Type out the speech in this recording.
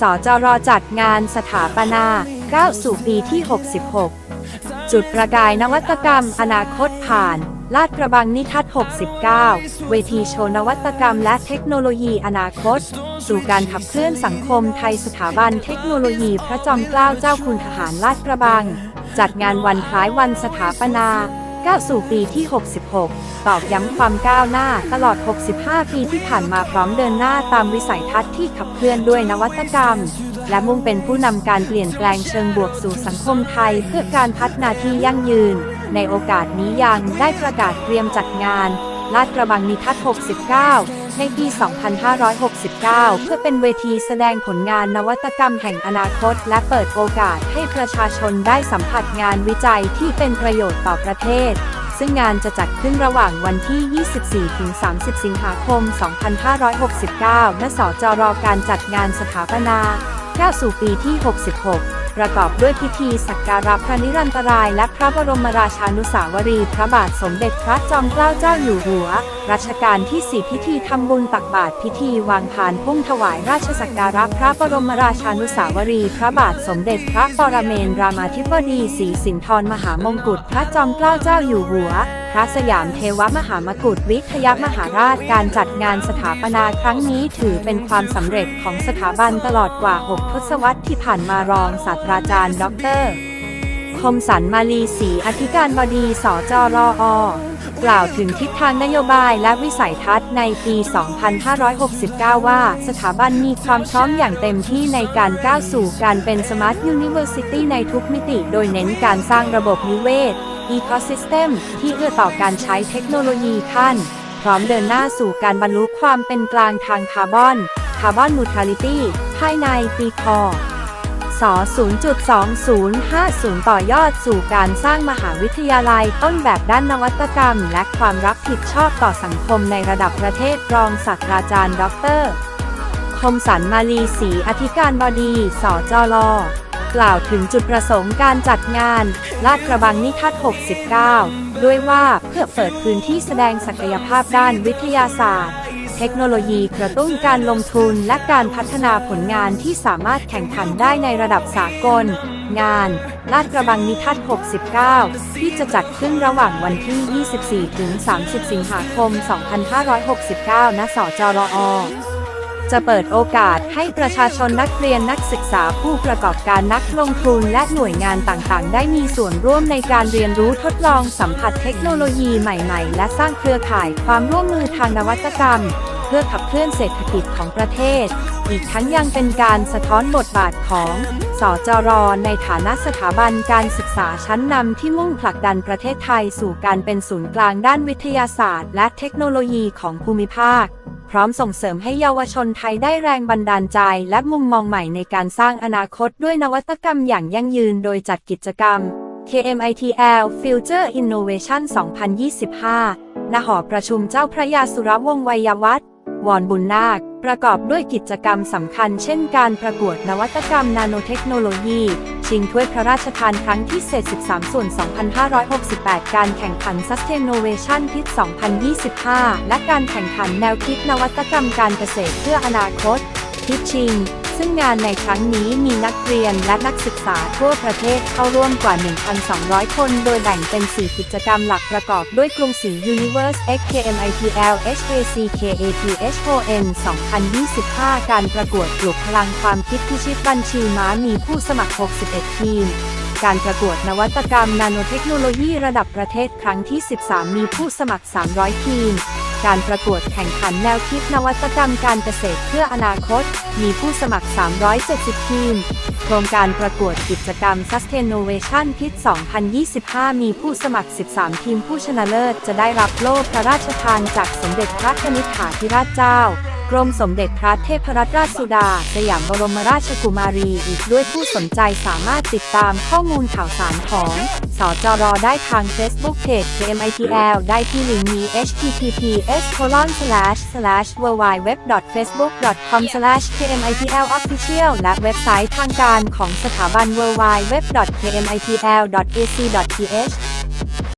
สจรจัดงานสถาปนาก้าวสู่ปีที่ 66 จุดประกายนวัตกรรม อนาคตผ่าน ลาดกระบังนิทัศ 69 เวทีโชว์นวัตกรรมและเทคโนโลยีอนาคต สู่การขับเคลื่อนสังคมไทยสถาบันเทคโนโลยีพระจอมเกล้าเจ้าคุณทหารลาดกระบัง จัดงานวันคล้ายวันสถาปนา ก้าวสู่ปีที่ 66 ตอกย้ำความก้าวหน้าตลอด 65 ปีที่ผ่านมาพร้อมเดินหน้าตามวิสัยทัศน์ที่ขับเคลื่อนด้วยนวัตกรรม และมุ่งเป็นผู้นำการเปลี่ยนแปลงเชิงบวกสู่สังคมไทยเพื่อการพัฒนาที่ยั่งยืน ในโอกาสนี้ยังได้ประกาศเตรียมจัดงานลาดกระบังนิทัศน์69 ในปี 2569 เพื่อเป็นเวทีแสดงผลงานนวัตกรรมแห่งอนาคต และเปิดโอกาสให้ประชาชนได้สัมผัสงานวิจัยที่เป็นประโยชน์ต่อประเทศ ซึ่งงานจะจัดขึ้นระหว่างวันที่ 24-30 สิงหาคม 2569 ณ สจรการจัดงานสถาปนาก้าวสู่ปีที่ 66 ประกอบด้วยพิธีสักการะพระนิรันตราย และพระบรมราชานุสาวรีพระบาทสมเด็จพระจอมเกล้าเจ้าอยู่หัว รัชกาลที่4พิธีทำบุญตักบาตรพิธีวางพานพุ่งถวายราชสักการะพระบรมราชานุสาวรี พระบาทสมเด็จพระปรเมนรามาธิบดีศรีสินธรมหามงกุฎพระจอมเกล้าเจ้าอยู่หัว พระสยามเทวมหามกุฏวิทยมหาราชการจัดงานสถาปนาครั้งนี้ถือเป็นความสำเร็จของสถาบันตลอดกว่า 6 ทศวรรษที่ผ่านมารองศาสตราจารย์ ดร คมสันมาลีศรีอธิการบดีสจรออกล่าวถึงทิศทางนโยบายและวิสัยทัศน์ในปี 2569 ว่าสถาบันมีความพร้อมอย่างเต็มที่ในการก้าวสู่การเป็น Smart University ในทุกมิติ โดยเน้นการสร้างระบบนิเวศ Ecosystem ที่เอื้อต่อการใช้เทคโนโลยีขั้น พร้อมเดินหน้าสู่การบรรลุความเป็นกลางทางคาร์บอนคาร์บอนนูทรัลิตี้ภายในปีคส0.2050 ต่อยอดสู่การสร้างมหาวิทยาลัยต้นแบบด้านนวัตกรรม และความรับผิดชอบต่อสังคมในระดับประเทศรองศาสตราจารย์ ดร คมสันมาลีศรีอธิการบดี สจล กล่าวถึงจุดประสงค์การจัดงาน ลาดกระบังนิทัศน์ 69 ด้วยว่าเพื่อเปิดพื้นที่แสดงศักยภาพด้านวิทยาศาสตร์ เทคโนโลยีกระตุ้นการลงทุนและการพัฒนาผลงานที่สามารถแข่งขันได้ในระดับสากล งาน ลาดกระบังนิทัศน์ 69 ที่จะจัดขึ้นระหว่างวันที่ 24-30 สิงหาคม 2569 ณ สจรอ จะเปิดโอกาสให้ประชาชนนักเรียนนักศึกษาผู้ประกอบการนักลงทุนและหน่วยงานต่างๆ ได้มีส่วนร่วมในการเรียนรู้ทดลองสัมผัสเทคโนโลยีใหม่ๆ และสร้างเครือข่ายความร่วมมือทางนวัตกรรม เพื่อขับเคลื่อนเศรษฐกิจของประเทศ อีกทั้งยังเป็นการสะท้อนบทบาทของสจรในฐานะสถาบันการศึกษาชั้นนำที่มุ่งผลักดันประเทศไทยสู่การเป็นศูนย์กลางด้านวิทยาศาสตร์ และเทคโนโลยีของภูมิภาค พร้อมส่งเสริมให้เยาวชนไทยได้แรงบันดาลใจ และมุมมองใหม่ในการสร้างอนาคตด้วยนวัตกรรมอย่างยั่งยืนโดยจัดกิจกรรม KMITL Future Innovation 2025 ณ หอประชุมเจ้าพระยาสุรวงศ์วัยวัฒน์ วอนบุญนาค ประกอบด้วยกิจกรรมสำคัญเช่นการประกวดนวัตกรรมนาโนเทคโนโลยี ชิงถ้วยพระราชทานครั้งที่ 73 ส่วน 2568 การแข่งขัน Sustainnovation ทิศ2025 และการแข่งขันแนวคิดนวัตกรรมการเกษตรเพื่ออนาคตทิศชิง ซึ่งงานในครั้งนี้มีนักเรียนและนักศึกษาทั่วประเทศเข้าร่วมกว่า 1,200 คน โดยแบ่งเป็น 4 กิจกรรมหลักประกอบด้วยกรุงศรี Universe XKMITL HACKATHON 2025 การประกวดปลุกพลังความคิดพิชิตบัญชีม้ามีผู้สมัคร 61 ทีมการประกวดนวัตกรรมนาโนเทคโนโลยีระดับประเทศครั้งที่ 13 มีผู้สมัคร 300 ทีม การประกวดแข่งขันแนวคิดนวัตกรรมการเกษตรเพื่ออนาคต มีผู้สมัคร 370 ทีม โครงการประกวดกิจกรรม Sustainnovation ทิศ2025 มีผู้สมัคร 13 ทีมผู้ชนะเลิศจะได้รับโล่พระราชทานจากสมเด็จพระนิธิถาธิราชเจ้า กรมสมเด็จพระเทพรัตนราชสุดา สยามบรมราชกุมารีอีกด้วยผู้สนใจสามารถติดตามข้อมูลข่าวสารของสจรได้ทาง Facebook Page KMITL ได้ที่ลิงก์นี้ https www.facebook.com KMITL Official และเว็บไซต์ทางการของสถาบัน www.kmitl.ac.th